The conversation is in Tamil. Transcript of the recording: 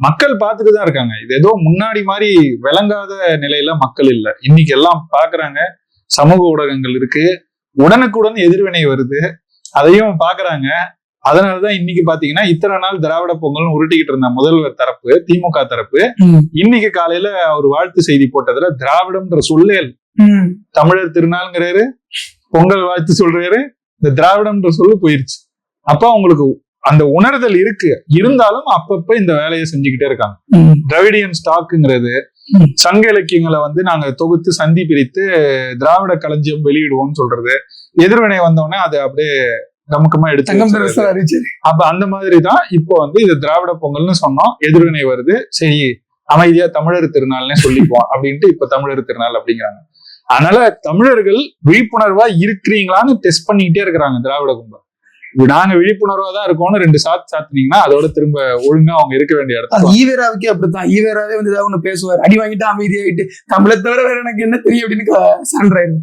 மக்கள் பார்த்துட்டு தான் இருக்காங்க. இது ஏதோ முன்னாடி மாதிரி விளங்காத நிலையில மக்கள் இல்ல. இன்னைக்கு எல்லாம் பாக்குறாங்க சமூக ஊடகங்கள் இருக்கு. உடனுக்குடன் எதிர்வினை வருது. அதையும் பாக்குறாங்க அதனாலதான் இன்னைக்கு பாத்தீங்கன்னா இத்தனை நாள் திராவிட பொங்கல்னு உருட்டிக்கிட்டு இருந்த முதல்வர் தரப்பு திமுக தரப்பு இன்னைக்கு காலையில அவர் வாழ்த்து செய்தி போட்டதுல திராவிடம்ன்ற சொல்லே இல்ல. ம். தமிழர் திருநாள்ங்கிறாரு பொங்கல் வாழ்த்து சொல்றாரு இந்த திராவிடம்ன்ற சொல்லு போயிருச்சு. அப்ப அவங்களுக்கு அந்த உணர்தல் இருக்கு. இருந்தாலும் அப்பப்ப இந்த வேலையை செஞ்சுக்கிட்டே இருக்காங்க. திராவிடியன் ஸ்டாக்குங்கிறது. சங்க இலக்கியங்களை வந்து நாங்க தொகுத்து சந்தி பிரித்து திராவிட களஞ்சியம் வெளியிடுவோம்னு சொல்றது. எதிர்வினை வந்தோடனே அதை அப்படியே கமுக்கமா எடுத்து அப்ப அந்த மாதிரி தான் இப்போ வந்து இது திராவிட பொங்கல்னு சொன்னோம். எதிர்வினை வருது. சரி அமைதியா தமிழர் திருநாள்னே சொல்லிக்குவோம் அப்படின்ட்டு இப்ப தமிழர் திருநாள் அப்படிங்கிறாங்க. அதனால தமிழர்கள் விழிப்புணர்வா இருக்கிறீங்களான்னு டெஸ்ட் பண்ணிக்கிட்டே இருக்கிறாங்க திராவிட கும்பல். நாங்க விழிப்புணர்வா தான் இருக்கோம்னு ரெண்டு சாத்து சாத்துனீங்கன்னா அதோட திரும்ப ஒழுங்கா அவங்க இருக்க வேண்டிய இடத்துல ஈவேராவுக்கே அப்படித்தான். ஈவேராவே வந்து ஏதாவது ஒண்ணு பேசுவார். அடி வாங்கிட்டு அமைதியாயிட்டு தமிழை தவிர வேற எனக்கு என்ன தெரியும் அப்படின்னு சான்றாயிரு